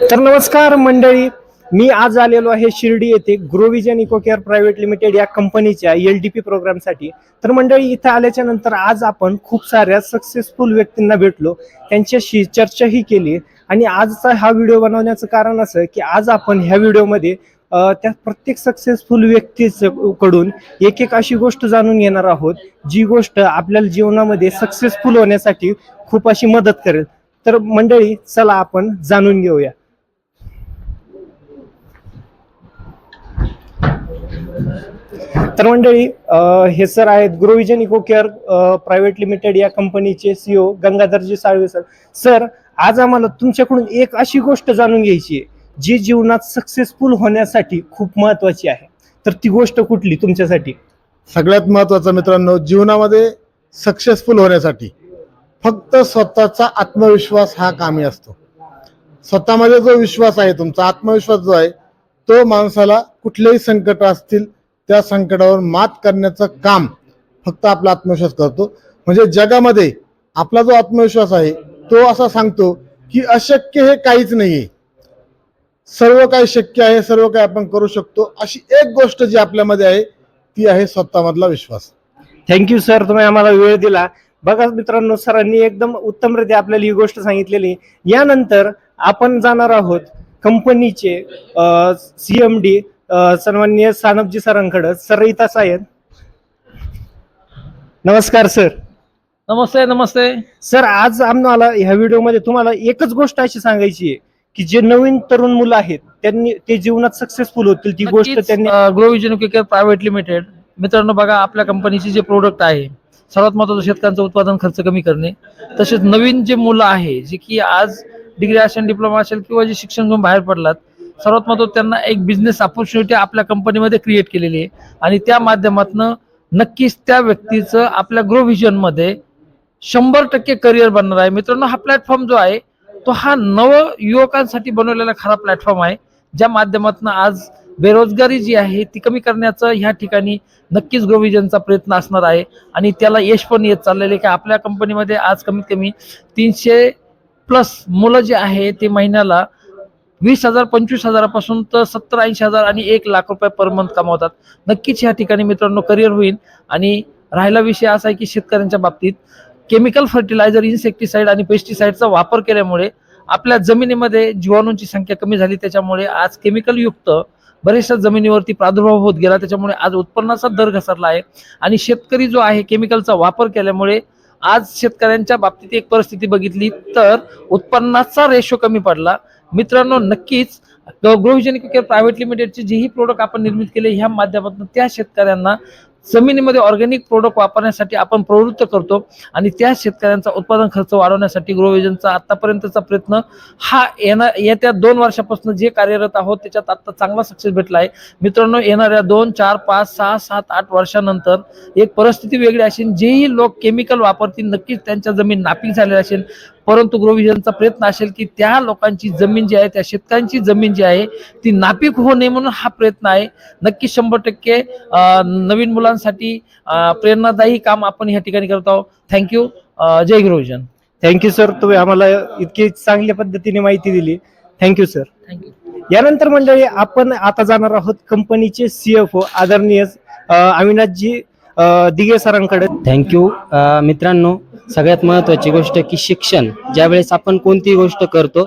तर नमस्कार मंडळी मी आज आलेलो आहे शिर्डी येथे Growvision Eco Care Private Limited या कंपनीच्या एल डी पी प्रोग्रामसाठी तर मंडळी इथं आल्याच्यानंतर आज आपण खूप साऱ्या सक्सेसफुल व्यक्तींना भेटलो त्यांच्याशी चर्चाही केली आणि आजचा हा व्हिडिओ बनवण्याचं कारण असं की आज आपण ह्या व्हिडिओमध्ये त्या प्रत्येक सक्सेसफुल व्यक्तीच कडून एक एक अशी गोष्ट जाणून घेणार आहोत जी गोष्ट आपल्याला जीवनामध्ये सक्सेसफुल होण्यासाठी खूप अशी मदत करेल. तर मंडळी चला आपण जाणून घेऊया. तर मंडळी हे सर आहेत Growvision Eco Care Private Limited या कंपनीचे CEO Gangadharji Salve sir. Sir आज आम्हाला तुमच्याकडून एक अशी गोष्ट जाणून घ्यायची आहे जी जीवनात सक्सेसफुल होण्यासाठी खूप महत्वाची आहे. तर ती गोष्ट कुठली तुमच्यासाठी? सगळ्यात महत्वाचं मित्रांनो जीवनामध्ये सक्सेसफुल होण्यासाठी फक्त स्वतःचा आत्मविश्वास हा कामी असतो. स्वतःमध्ये जो विश्वास आहे तुमचा आत्मविश्वास जो आहे तो माणसाला कुठलेही संकट असतील त्या संकटावर मात करण्याचं काम फक्त आपला आत्मविश्वास करतो. म्हणजे जगामध्ये आपला जो आत्मविश्वास आहे तो असा सांगतो की अशक्य हे काहीच नाहीये. सर्व काही शक्य आहे सर्व काही आपण करू शकतो अशी एक गोष्ट जी आपल्यामध्ये आहे ती आहे स्वतःमधला विश्वास. थँक्यू सर तुम्ही आम्हाला वेळ दिला. बघा मित्रांनो सरांनी एकदम उत्तमरित्या आपल्याला ही गोष्ट सांगितलेली. यानंतर आपण जाणार आहोत कंपनीचे सीएमडी सन्माननीय सानपजी सरांकडे सर इथंच आहेत नमस्कार सर. नमस्ते नमस्ते. सर आज आम्हाला ह्या व्हिडिओमध्ये तुम्हाला एकच गोष्ट अशी सांगायची आहे की जे नवीन तरुण मुलं आहेत त्यांनी ते जीवनात सक्सेसफुल होतील ती गोष्ट त्यांनी Growvision Care private Limited. मित्रांनो बघा आपल्या कंपनीचे जे प्रोडक्ट आहे सर्वात महत्वाचं शेतकऱ्यांचं उत्पादन खर्च कमी करणे तसेच नवीन जे मुलं आहे जे की आज डिग्री असेल डिप्लोमा असेल किंवा जे शिक्षण घेऊन बाहेर पडलात सर्वात महत्त्वाचं त्यांना एक बिझनेस ऑपॉर्च्युनिटी आपल्या कंपनीमध्ये क्रिएट केलेली आहे. आणि त्या माध्यमातून नक्कीच त्या व्यक्तीचं आपल्या ग्रो व्हिजनमध्ये शंभर टक्के करिअर बनणार आहे. मित्रांनो हा प्लॅटफॉर्म जो आहे तो हा नव युवकांसाठी बनवलेला खरा प्लॅटफॉर्म आहे ज्या माध्यमातून आज बेरोजगारी जी आहे ती कमी करण्याचा ह्या ठिकाणी नक्कीच ग्रोविजनचा प्रयत्न असणार आहे. आणि त्याला यश पण येत चाललेलं आहे की आपल्या कंपनीमध्ये आज कमीत कमी तीनशे प्लस मुलं जे आहे ते महिन्याला वीस हजार पंचवीस हजारापासून तर सत्तर ऐंशी हजार आणि एक लाख रुपये पर मंथ कमावतात. नक्कीच ह्या ठिकाणी मित्रांनो करिअर होईल. आणि राहिला विषय असा आहे की शेतकऱ्यांच्या बाबतीत केमिकल फर्टिलायझर इन्सेक्टिसाइड आणि पेस्टिसाइडचा वापर केल्यामुळे आपल्या जमिनीमध्ये जीवाणूंची संख्या कमी झाली. त्याच्यामुळे आज केमिकलयुक्त बरेचशा जमिनीवरती प्रादुर्भाव होत गेला. त्याच्यामुळे आज उत्पन्नाचा दर घसरला आहे. आणि शेतकरी जो आहे केमिकलचा वापर केल्यामुळे आज शेतकऱ्यांच्या बाबतीत एक परिस्थिती बघितली तर उत्पन्नाचा रेशो कमी पडला. मित्रांनो नक्कीच ग्रोविजन प्रायव्हेट लिमिटेडचे जेही प्रोडक्ट आपण निर्मित केले ह्या माध्यमातून त्या शेतकऱ्यांना जमिनीमध्ये ऑर्गॅनिक प्रोडक्ट वापरण्यासाठी आपण प्रवृत्त करतो आणि त्या शेतकऱ्यांचा उत्पादन खर्च वाढवण्यासाठी गृहविजनचा आतापर्यंतचा प्रयत्न हा येणार येत्या दोन वर्षापासून जे कार्यरत आहोत त्याच्यात आत्ता चांगला सक्सेस भेटला आहे. मित्रांनो येणाऱ्या दोन चार पाच सहा सात आठ वर्षानंतर एक परिस्थिती वेगळी असेल. जेही लोक केमिकल वापरतील नक्कीच त्यांच्या जमीन नापीक झालेली असेल. परंतु ग्रोविजनचा प्रयत्न असेल की त्या लोकांची जमीन जी आहे त्या शेतकऱ्यांची जमीन जी आहे ती नापीक होऊ नये म्हणून हा प्रयत्न आहे. नक्की शंभर टक्के नवीन मुलांसाठी प्रेरणादायी काम आपण या ठिकाणी करत आहोत. थँक्यू जय ग्रोविजन थँक्यू सर तुम्ही आम्हाला इतकी चांगल्या पद्धतीने माहिती दिली. थँक्यू सर थँक्यू यानंतर मंडळी आपण आता जाणार आहोत कंपनीचे सीएफओ आदरणीय अविनाशजी दिघे सरांकडे. थँक्यू मित्रांनो सगळ्यात महत्त्वाची गोष्ट की शिक्षण. ज्यावेळेस आपण कोणतीही गोष्ट करतो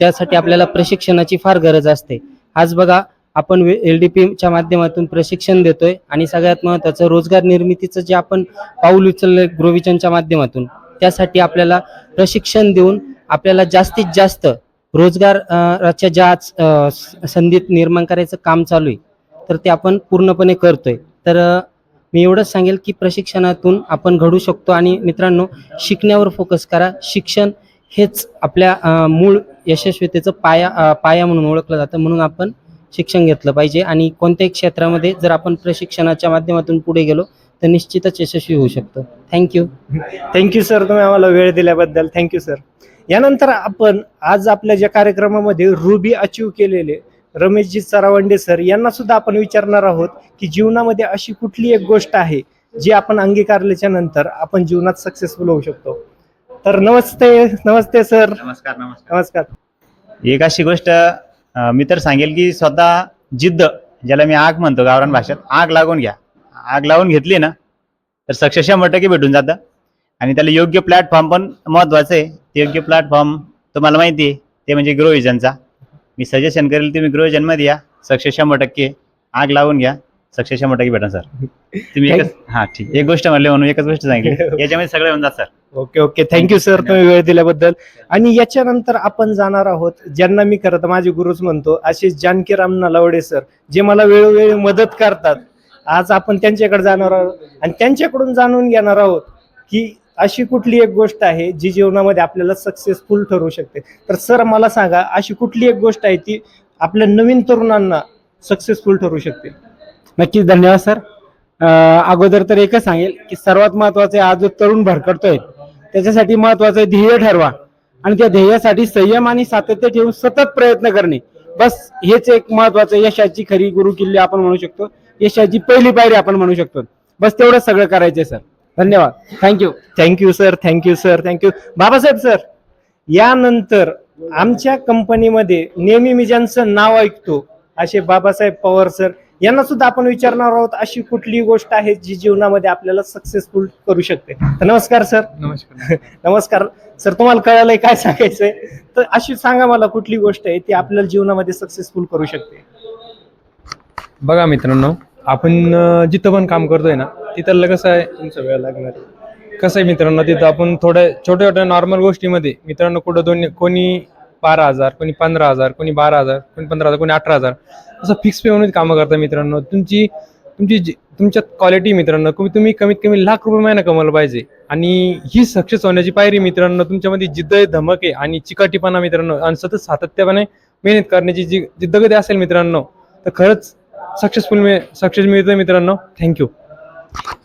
त्यासाठी आपल्याला प्रशिक्षणाची फार गरज असते. आज बघा आपण एल डी पीच्या माध्यमातून प्रशिक्षण देतोय आणि सगळ्यात महत्त्वाचं रोजगार निर्मितीचं जे आपण पाऊल उचललंय ग्रोविजनच्या माध्यमातून त्यासाठी आपल्याला प्रशिक्षण देऊन आपल्याला जास्तीत जास्त रोजगाराच्या ज्या अ, स- संधीत निर्माण करायचं काम चालू आहे तर ते आपण पूर्णपणे करतोय. तर मी एवढंच सांगेल की प्रशिक्षणातून आपण घडू शकतो आणि मित्रांनो शिकण्यावर फोकस करा. शिक्षण हेच आपल्या मूळ यशस्वीतेचं पाया पाया म्हणून ओळखलं जातं. म्हणून आपण शिक्षण घेतलं पाहिजे आणि कोणत्याही क्षेत्रामध्ये जर आपण प्रशिक्षणाच्या माध्यमातून पुढे गेलो तर निश्चितच यशस्वी होऊ शकतो. थँक्यू थँक्यू सर तुम्ही आम्हाला वेळ दिल्याबद्दल. थँक्यू सर यानंतर आपण आज आपल्या ज्या कार्यक्रमामध्ये रुबी अचीव केलेले रमेशजी सरावंडे सर यांना सुद्धा आपण विचारणार आहोत की जीवनामध्ये अशी कुठली एक गोष्ट आहे जी आपण अंगीकारल्याच्या नंतर आपण जीवनात सक्सेसफुल होऊ शकतो? तर नमस्ते नमस्ते सर. नमस्कार नमस्कार. नमस्कार. एक अशी गोष्ट मी तर सांगेल की स्वतः जिद्द ज्याला मी आग म्हणतो गावरान भाषेत आग लागून घ्या. आग लावून घेतली ना तर सक्सेस शंभर टक्के भेटून जातं. आणि त्याला योग्य प्लॅटफॉर्म पण महत्वाचं आहे. ते योग्य प्लॅटफॉर्म तुम्हाला माहिती आहे. ते म्हणजे ग्रोविजनचा मी सजेशन करेल तुम्ही ग्रोविजनमध्ये या सक्सेस शंभर टक्के आग लावून घ्या सक्सेस शंभर टक्के भेटा सर. तुम्ही एकच हा ठीक. एक गोष्ट म्हणले म्हणून एकच गोष्ट सांगितली. याच्यामध्ये सगळे जात sir. Okay okay. Thank you sir तुम्ही वेळ दिल्याबद्दल. आणि याच्यानंतर आपण जाणार आहोत ज्यांना मी खरं तर माझे गुरुच म्हणतो असे जानकीराम नलावडे सर जे मला वेळोवेळी मदत करतात. आज आपण त्यांच्याकडे जाणार आहोत आणि त्यांच्याकडून जाणून घेणार आहोत की अशी कुठली एक गोष्ट आहे जी जीवनामध्ये आपल्याला सक्सेसफुल ठरू शकते? तर सर मला सांगा अशी कुठली एक गोष्ट आहे ती आपल्या नवीन तरुणांना सक्सेसफुल ठरू शकते? नक्कीच धन्यवाद सर अगोदर तर एकच सांगेल की सर्वात महत्त्वाचे आज जो तरुण भरकटतोय त्याच्यासाठी महत्वाचं आहे ध्येय ठरवा. आणि त्या ध्येयासाठी संयम आणि सातत्य ठेवून सतत प्रयत्न करणे. बस हेच एक महत्वाचं यशाची खरी गुरु किल्ली आपण म्हणू शकतो. यशाची पहिली पायरी आपण म्हणू शकतो. बस तेवढं सगळं करायचंय सर धन्यवाद. Thank you thank you sir thank you sir thank you Babasaheb sir यानंतर आमच्या कंपनीमध्ये नेहमी मी ज्यांचं नाव ऐकतो असे बाबासाहेब पवार सर यांना सुद्धा आपण विचारणार आहोत अशी कुठली गोष्ट आहे जी जीवनामध्ये आपल्याला सक्सेसफुल करू शकते? तर नमस्कार सर नमस्कार. नमस्कार. सर तुम्हाला कळालंय काय सांगायचंय? तर अशी सांगा मला कुठली गोष्ट आहे ती आपल्याला जीवनामध्ये सक्सेसफुल करू शकते? बघा मित्रांनो आपण जिथं पण काम करतोय ना तिथं कसं आहे. तुमचा वेळ लागणार. कसं आहे मित्रांनो तिथं आपण थोड्या छोट्या छोट्या नॉर्मल गोष्टीमध्ये मित्रांनो कुठं दोन कोणी बारा हजार कोणी पंधरा हजार कोणी बारा हजार कोणी पंधरा हजार कोणी अठरा हजार असं फिक्स पे म्हणून कामं करता मित्रांनो. तुमची तुमची जी- तुमच्यात क्वालिटी मित्रांनो तुम्ही तुम्ही कमीत कमी लाख रुपये महिना कमवलं पाहिजे. आणि ही सक्सेस होण्याची पायरी मित्रांनो तुमच्यामध्ये जिद्द आहे धमक आहे आणि चिकाटीपणा मित्रांनो आणि सतत सातत्यापणे मेहनत करण्याची जी जिद्दगती असेल मित्रांनो तर खरंच सक्सेसफुल सक्सेस मिळतोय मित्रांनो. Thank you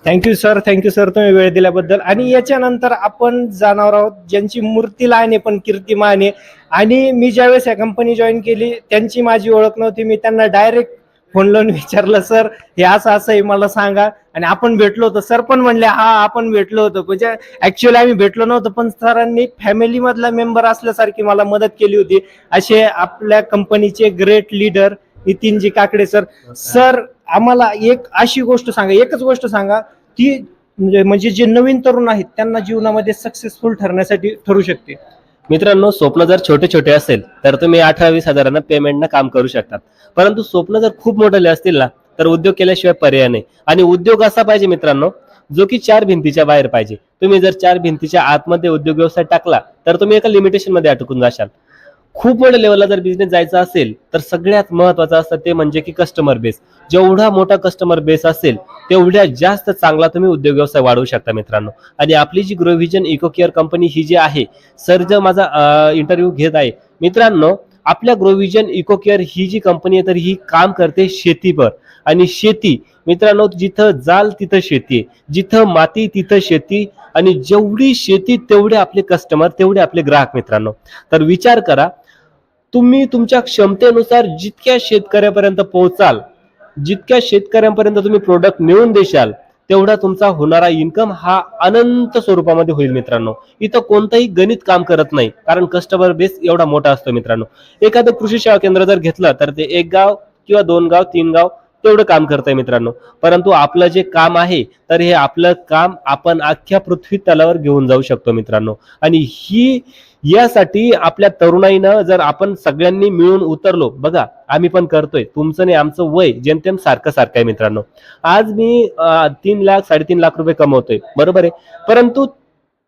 thank you sir thank you sir तुम्ही वेळ दिल्याबद्दल. आणि याच्यानंतर आपण जाणार आहोत ज्यांची मूर्ती लहान आहे पण कीर्तिमान आहे. आणि मी ज्यावेळेस या कंपनी जॉईन केली त्यांची माझी ओळख नव्हती. मी त्यांना डायरेक्ट फोन लावून विचारलं सर हे असं असं आहे मला सांगा. आणि आपण भेटलो होतो. सर पण म्हणले हा आपण भेटलो होतो. म्हणजे ऍक्च्युअली आम्ही भेटलो नव्हतो पण सरांनी फॅमिली मधला मेंबर असल्यासारखी मला मदत केली होती. असे आपल्या कंपनीचे great leader Nitinji Kakade sir. Sir आम्हाला एक अशी गोष्ट सांगा एकच गोष्ट सांगा ती म्हणजे म्हणजे जे नवीन तरुण आहेत त्यांना जीवनामध्ये सक्सेसफुल ठरण्यासाठी ठरू शकते. मित्रांनो स्वप्न जर छोटे छोटे असेल तर तुम्ही अठरा वीस हजारांना पेमेंटनं काम करू शकतात. परंतु स्वप्न जर खूप मोठे असतील ना तर उद्योग केल्याशिवाय पर्याय नाही. आणि उद्योग असा पाहिजे मित्रांनो जो की चार भिंतीच्या बाहेर पाहिजे. तुम्ही जर चार भिंतीच्या आतमध्ये उद्योग व्यवसाय टाकला तर तुम्ही एका लिमिटेशनमध्ये अटकून जाशाल. खूप मोठ्या लेवलला जर बिझनेस जायचा असेल तर सगळ्यात महत्वाचं असतं ते म्हणजे की कस्टमर बेस जेवढा मोठा कस्टमर बेस असेल तेवढ्या जास्त चांगला तुम्ही उद्योग व्यवसाय वाढवू शकता मित्रांनो. आणि आपली जी ग्रोव्हिजन इको केअर कंपनी ही जी आहे सर जर माझा इंटरव्ह्यू घेत आहे मित्रांनो आपल्या ग्रोव्हिजन इको केअर ही जी कंपनी आहे तर ही काम करते शेतीवर. आणि शेती मित्रांनो जिथं जाल तिथं शेती आहे. जिथं माती तिथं शेती आणि जेवढी शेती तेवढे आपले कस्टमर तेवढे आपले ग्राहक मित्रांनो. तर विचार करा तुम्ही तुमच्या क्षमतेनुसार जितक्या शेतकऱ्यापर्यंत पोहोचाल जितक्या शेतकऱ्यांपर्यंत तुम्ही प्रोडक्ट नेऊन देशाल तेवढा तुमचा होणारा इन्कम हा अनंत स्वरूपामध्ये होईल मित्रांनो. इथं कोणतंही गणित काम करत नाही कारण कस्टमर बेस एवढा मोठा असतो मित्रांनो. एखादं कृषी सेवा केंद्र जर घेतलं तर ते एक गाव किंवा दोन गाव तीन गाव तेवढं काम करताय मित्रांनो. परंतु आपलं जे काम आहे तर हे आपलं काम आपण अख्ख्या पृथ्वी तलावर घेऊन जाऊ शकतो मित्रांनो. आणि ही यासाठी आपल्या तरुणाईनं जर आपण सगळ्यांनी मिळून उतरलो बघा आम्ही पण करतोय. तुमचं नाही आमचं वय जेमतेम सारखं सारखं आहे मित्रांनो. आज मी तीन लाख साडेतीन लाख रुपये कमवतोय. बरोबर आहे? परंतु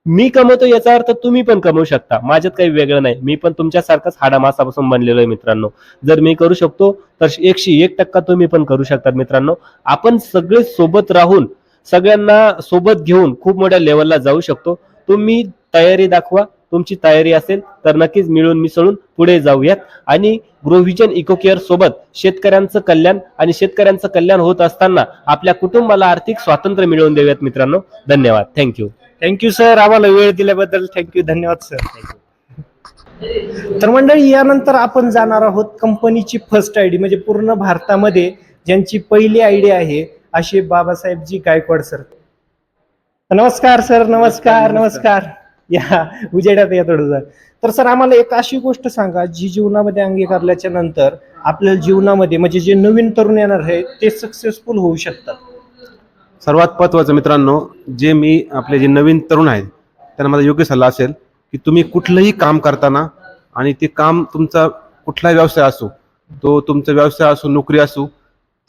मी कमवतो याचा अर्थ तुम्ही पण कमवू शकता. माझ्यात काही वेगळं नाही. मी पण तुमच्यासारखाच हाडा मासापासून बनलेलो आहे मित्रांनो. जर मी करू शकतो तर एकशे एक टक्का तुम्ही पण करू शकतात मित्रांनो. आपण सगळे सोबत राहून सगळ्यांना सोबत घेऊन खूप मोठ्या लेवलला जाऊ शकतो. तुम्ही तयारी दाखवा. तुमची तयारी असेल तर नक्कीच मिळून मिसळून पुढे जाऊयात. आणि ग्रोव्हिजन इको केअर सोबत शेतकऱ्यांचं कल्याण आणि शेतकऱ्यांचं कल्याण होत असताना आपल्या कुटुंबाला आर्थिक स्वातंत्र्य मिळवून देऊयात मित्रांनो. धन्यवाद. थँक्यू थँक्यू सर आम्हाला वेळ दिल्याबद्दल थँक्यू धन्यवाद सर तर मंडळी यानंतर आपण जाणार आहोत कंपनीची फर्स्ट आयडी म्हणजे पूर्ण भारतामध्ये ज्यांची पहिली आयडी आहे असे बाबासाहेबजी गायकवाड सर नमस्कार सर नमस्कार नमस्कार. या उजेडात या थोडंसं तर सर आम्हाला एक अशी गोष्ट सांगा जी जीवनामध्ये अंगीकारल्याच्या नंतर आपल्या जीवनामध्ये म्हणजे जे नवीन तरुण येणार आहे ते सक्सेसफुल होऊ शकतात? सर्वात महत्त्वाचं मित्रांनो जे मी आपले जे नवीन तरुण आहेत त्यांना माझा योग्य सल्ला असेल की तुम्ही कुठलंही काम करताना आणि ते काम तुमचा कुठलाही व्यवसाय असो तो तुमचा व्यवसाय असो नोकरी असो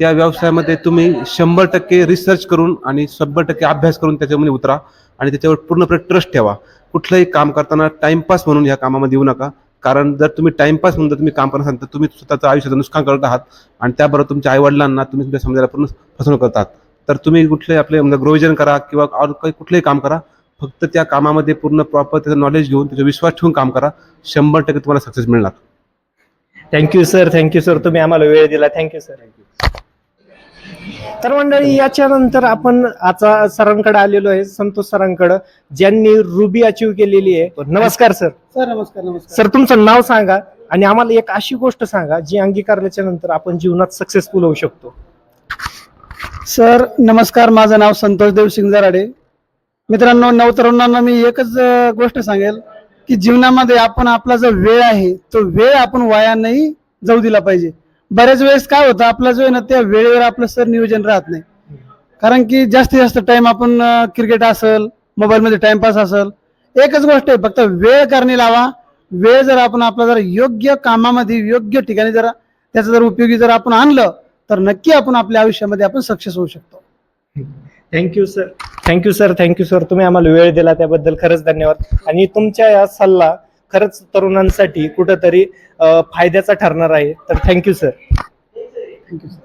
त्या व्यवसायामध्ये तुम्ही शंभर टक्के रिसर्च करून आणि शंभर टक्के अभ्यास करून त्याच्यामध्ये उतरा आणि त्याच्यावर पूर्णपणे ट्रस्ट ठेवा. कुठलंही काम करताना टाइमपास म्हणून या कामामध्ये येऊ नका. कारण जर तुम्ही टाइमपास म्हणून जर तुम्ही काम करत असाल तर तुम्ही स्वतःचं आयुष्याचं नुकसान करत आहात आणि त्याबरोबर तुमच्या आईवडिलांना तुम्ही तुमच्या समाजाला पूर्ण फसवणूक करत आहात तर तुम्ही कुठले आपले म्हणजे ग्रोविजन करा किंवा और काही कुठलंही काम करा. फक्त त्या कामामध्ये पूर्ण प्रॉपर त्याचं नॉलेज घेऊन त्याचा विश्वास ठेवून काम करा. शंभर टक्के तुम्हाला सक्सेस मिळणार. थँक्यू सर थँक्यू सर तुम्ही आम्हाला वेळ दिला. थँक्यू सर तर मंडळी याच्यानंतर आपण आता सरांकडे आलेलो आहे संतोष सरांकडे ज्यांनी रुबी अचीव केलेली आहे. नमस्कार सर. सर नमस्कार नमस्कार. सर तुमचं नाव सांगा आणि आम्हाला एक अशी गोष्ट सांगा जी अंगीकारल्याच्या नंतर आपण जीवनात सक्सेसफुल होऊ शकतो. सर नमस्कार. माझं नाव संतोष देव सिंग जराडे मित्रांनो नवतरुणांना मी एकच गोष्ट सांगेल की जीवनामध्ये आपण आपला जो वेळ आहे तो वेळ आपण वाया नाही जाऊ दिला पाहिजे. बऱ्याच वेळेस काय होतं आपला जो आहे ना त्या वेळेवर आपलं सर नियोजन राहत नाही. कारण की जास्तीत जास्त टाइम आपण क्रिकेट असेल मोबाईलमध्ये टाइमपास असेल एकच गोष्ट आहे फक्त वेळ करणे लावा. वेळ जर आपण आपला जर योग्य कामामध्ये योग्य ठिकाणी जर त्याचा जर उपयोगी जर आपण आणलं तर नक्की आपण आपल्या आयुष्यामध्ये आपण सक्सेस होऊ शकतो. Thank you sir thank you sir thank you sir तुम्ही आम्हाला वेळ दिला त्याबद्दल खरंच धन्यवाद. आणि तुमच्या या सल्ला खरंच तरुणांसाठी कुठंतरी फायद्याचा ठरणार आहे. तर थँक्यू सर थँक्यू सर